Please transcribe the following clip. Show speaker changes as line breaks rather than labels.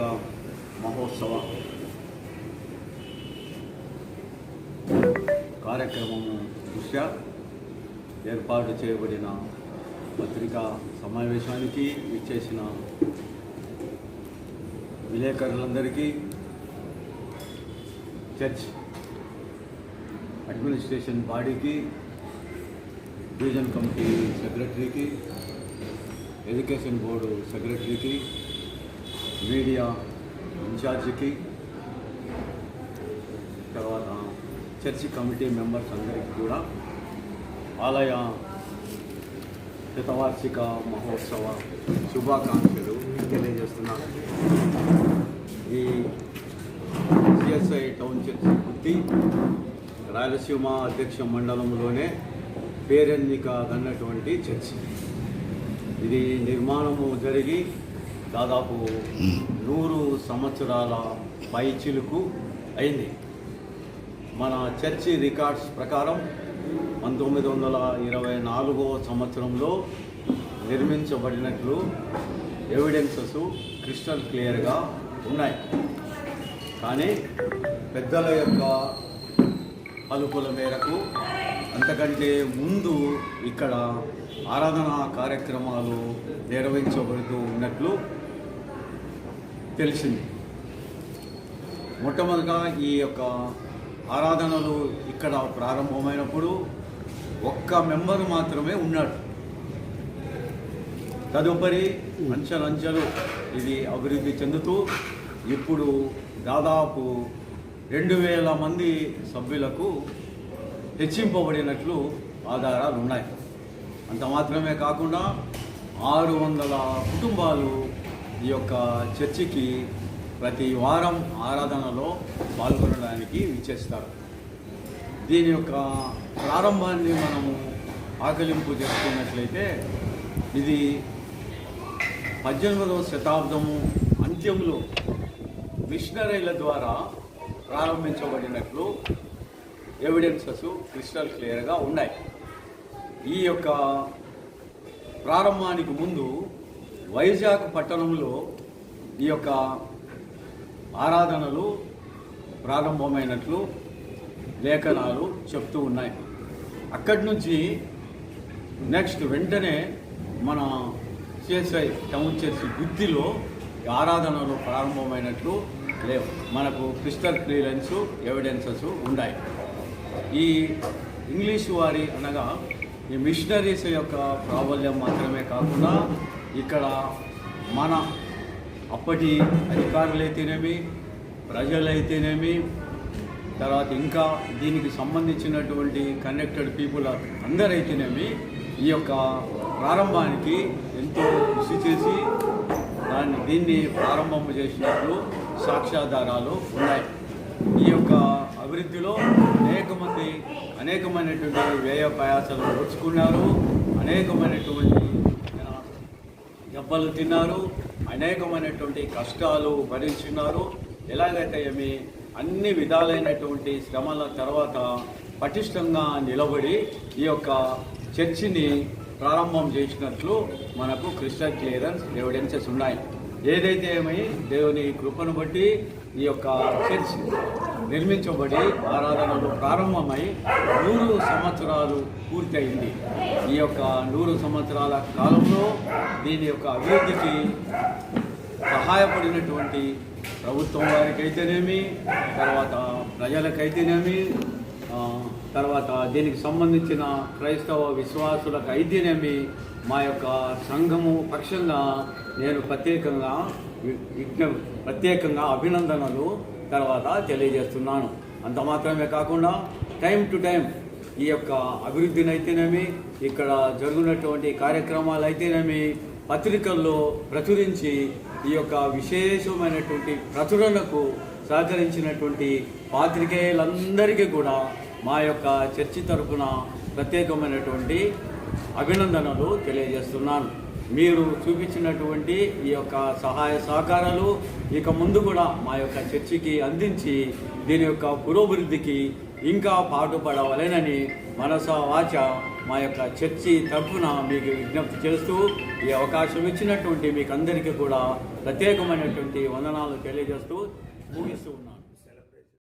మహోత్సవం మహోత్సవ కార్యక్రమము దృష్ట్యా ఏర్పాటు చేయబడిన పత్రికా సమావేశానికి ఇచ్చేసిన విలేకరులందరికీ చర్చ్ అడ్మినిస్ట్రేషన్ బాడీకి డివిజన్ కమిటీ సెక్రటరీకి ఎడ్యుకేషన్ బోర్డు సెక్రటరీకి మీడియా ఇన్ఛార్జికి తర్వాత చర్చి కమిటీ మెంబర్స్ అందరికీ కూడా ఆలయ శతవార్షిక మహోత్సవ శుభాకాంక్షలు తెలియజేస్తున్నాను. ఈ సిఎస్ఐ టౌన్ చర్చి గుర్తి రాయలసీమ అధ్యక్ష మండలంలోనే పేరెన్నిక అన్నటువంటి చర్చి. ఇది నిర్మాణము జరిగి దాదాపు నూరు సంవత్సరాల పైచిలుకు అయింది. మన చర్చి రికార్డ్స్ ప్రకారం పంతొమ్మిది వందల ఇరవై నాలుగో సంవత్సరంలో నిర్మించబడినట్లు ఎవిడెన్సెస్ క్రిస్టల్ క్లియర్గా ఉన్నాయి. కానీ పెద్దల యొక్క పలుకుల మేరకు అంతకంటే ముందు ఇక్కడ ఆరాధనా కార్యక్రమాలు నిర్వహించబడుతూ ఉన్నట్లు తెలిసింది. మొట్టమొదటిగా ఈ యొక్క ఆరాధనలు ఇక్కడ ప్రారంభమైనప్పుడు ఒక్క మెంబరు మాత్రమే ఉన్నాడు. తదుపరి అంచెలంచెలు ఇది అభివృద్ధి చెందుతూ ఇప్పుడు దాదాపు రెండు వేల మంది సభ్యులకు హెచ్చింపబడినట్లు ఆధారాలు ఉన్నాయి అంత మాత్రమే కాకుండా ఆరు వందల కుటుంబాలు ఈ యొక్క చర్చికి ప్రతి వారం ఆరాధనలో పాల్గొనడానికి విచ్చేస్తారు. దీని యొక్క ప్రారంభాన్ని మనము ఆకలింపు చేసుకున్నట్లయితే ఇది పద్దెనిమిదవ శతాబ్దము అంత్యంలో మిషనరీల ద్వారా ప్రారంభించబడినట్లు ఎవిడెన్సెస్ క్రిస్టల్ క్లియర్గా ఉన్నాయి. ఈ యొక్క ప్రారంభానికి ముందు వైజాగ్ పట్టణంలో ఈ యొక్క ఆరాధనలు ప్రారంభమైనట్లు లేఖనాలు చెప్తూ ఉన్నాయి. అక్కడి నుంచి నెక్స్ట్ వెంటనే మన చేసే టౌన్ చేసే గుత్తిలో ఆరాధనలు ప్రారంభమైనట్లు లేవు. మనకు క్రిస్టల్ క్లియరెన్స్ ఎవిడెన్సెస్ ఉన్నాయి. ఈ ఇంగ్లీషు వారి అనగా ఈ మిషనరీస్ యొక్క ప్రాబల్యం మాత్రమే కాకుండా ఇక్కడ మన అప్పటి అధికారులైతేనేమి ప్రజలైతేనేమి తర్వాత ఇంకా దీనికి సంబంధించినటువంటి కనెక్టెడ్ పీపుల్ అందరైతేనేమి ఈ యొక్క ప్రారంభానికి ఎంతో కృషి చేసి దాన్ని దీన్ని ప్రారంభం చేసినట్లు సాక్ష్యాధారాలు ఉన్నాయి. ఈ యొక్క అభివృద్ధిలో అనేక మంది అనేకమైనటువంటి వ్యయ ప్రయాసాలు నేర్చుకున్నారు అనేకమైనటువంటి దెబ్బలు తిన్నారు అనేకమైనటువంటి కష్టాలు భరించున్నారు ఎలాగైతే ఏమి అన్ని విధాలైనటువంటి శ్రమల తర్వాత పటిష్టంగా నిలబడి ఈ యొక్క చర్చిని ప్రారంభం చేసినట్లు మనకు క్రిస్టల్ క్లియరెన్స్ ఎవిడెన్సెస్ ఉన్నాయి. ఏదైతే ఏమై దేవుని కృపను బట్టి ఈ యొక్క చర్చ్ నిర్మించబడి ఆరాధనలు ప్రారంభమై నూరు సంవత్సరాలు పూర్తయింది. ఈ యొక్క నూరు సంవత్సరాల కాలంలో దీని యొక్క అభివృద్ధికి సహాయపడినటువంటి ప్రభుత్వం వారికైతేనేమి తర్వాత ప్రజలకైతేనేమి తర్వాత దీనికి సంబంధించిన క్రైస్తవ విశ్వాసులకు అయితేనేమి మా యొక్క సంఘము పక్షంగా నేను ప్రత్యేకంగా విజ్ఞ ప్రత్యేకంగా అభినందనలు తర్వాత తెలియజేస్తున్నాను. అంత మాత్రమే కాకుండా టైం టు టైం ఈ యొక్క అభివృద్ధిని అయితేనేమి ఇక్కడ జరుగుతున్నటువంటి కార్యక్రమాలు అయితేనేమి పత్రికల్లో ప్రచురించి ఈ యొక్క విశేషమైనటువంటి ప్రచురణకు సహకరించినటువంటి పాత్రికేయులందరికీ కూడా మా యొక్క చర్చి తరపున ప్రత్యేకమైనటువంటి అభినందనలు తెలియజేస్తున్నాను. మీరు చూపించినటువంటి ఈ యొక్క సహాయ సహకారాలు ఇక ముందు కూడా మా యొక్క చర్చికి అందించి దీని యొక్క పురోభివృద్ధికి ఇంకా పాటుపడవలేనని మనస వాచ మా యొక్క చర్చి తరఫున మీకు విజ్ఞప్తి చేస్తూ ఈ అవకాశం ఇచ్చినటువంటి మీకు అందరికీ కూడా ప్రత్యేకమైనటువంటి వందనాలు తెలియజేస్తూ ముగిస్తూ ఉన్నాను